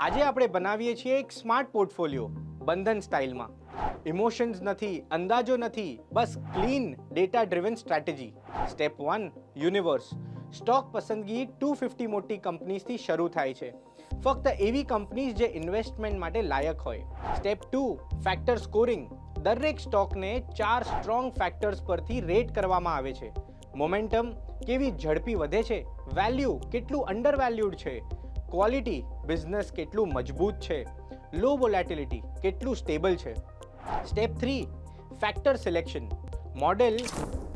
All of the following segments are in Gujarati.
આજે આપણે બનાવીએ છીએ એક સ્માર્ટ પોર્ટફોલિયો, બંધન સ્ટાઇલમાં. ઇમોશન્સ નથી, અંદાજો નથી, બસ clean data driven strategy step one universe stock પસંદગી ટુ ફિફ્ટી મોટી કંપનીઝથી શરૂ થાય છે. ફક્ત એવી કંપનીઝ જે ઇન્વેસ્ટમેન્ટ માટે લાયક હોય. સ્ટેપ ટુ ફેક્ટર સ્કોરિંગ દરેક સ્ટોકને ચાર સ્ટ્રોંગ ફેક્ટર્સ પરથી રેટ કરવામાં આવે છે. મોમેન્ટમ કેવી ઝડપી વધે છે? વેલ્યુ કેટલું અંડરવેલ્યુડ છે? ક્વોલિટી બિઝનેસ કેટલું મજબૂત છે? લો વોલેટિલિટી કેટલું સ્ટેબલ છે? Step three factor selection model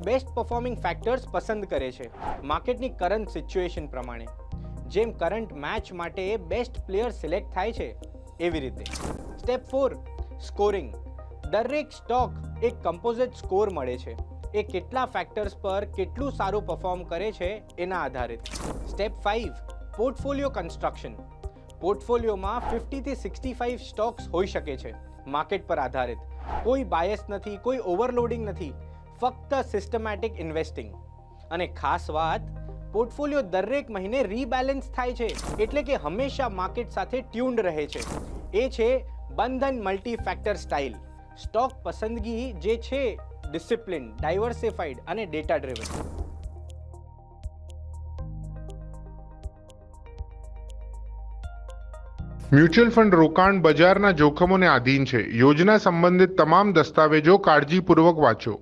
best performing factors પસંદ કરે છે. માર્કેટની કરંટ સિચ્યુએશન પ્રમાણે. જેમ કરંટ મેચ માટે બેસ્ટ પ્લેયર સિલેક્ટ થાય છે, એવી રીતે. સ્ટેપ ફોર સ્કોરિંગ દરેક સ્ટોક એક કમ્પોઝિટ સ્કોર મળે છે. એ કેટલા ફેક્ટર્સ પર કેટલું સારું પરફોર્મ કરે છે, એના આધારિત સ્ટેપ ફાઇવ પોર્ટફોલિયો કન્સ્ટ્રક્શન. પોર્ટફોલિયોમાં ફિફ્ટીથી સિક્સટી ફાઇવ સ્ટોક્સ હોઈ શકે છે, માર્કેટ પર આધારિત. કોઈ બાયસ નથી, કોઈ ઓવરલોડિંગ નથી, ફક્ત સિસ્ટમેટિક ઇન્વેસ્ટિંગ અને ખાસ વાત, પોર્ટફોલિયો દરેક મહિને રીબેલેન્સ થાય છે, એટલે કે હંમેશા માર્કેટ સાથે ટ્યુન્ડ રહે છે. એ છે બંધન મલ્ટી ફેક્ટર સ્ટાઇલ સ્ટોક પસંદગી જે છે ડિસિપ્લિન ડાયવર્સિફાઈડ અને ડેટા ડ્રિવન મ્યુચ્યુઅલ ફંડ રોકાણ બજારના જોખમોને આધીન છે. યોજના સંબંધિત તમામ દસ્તાવેજો કાળજીપૂર્વક વાંચો.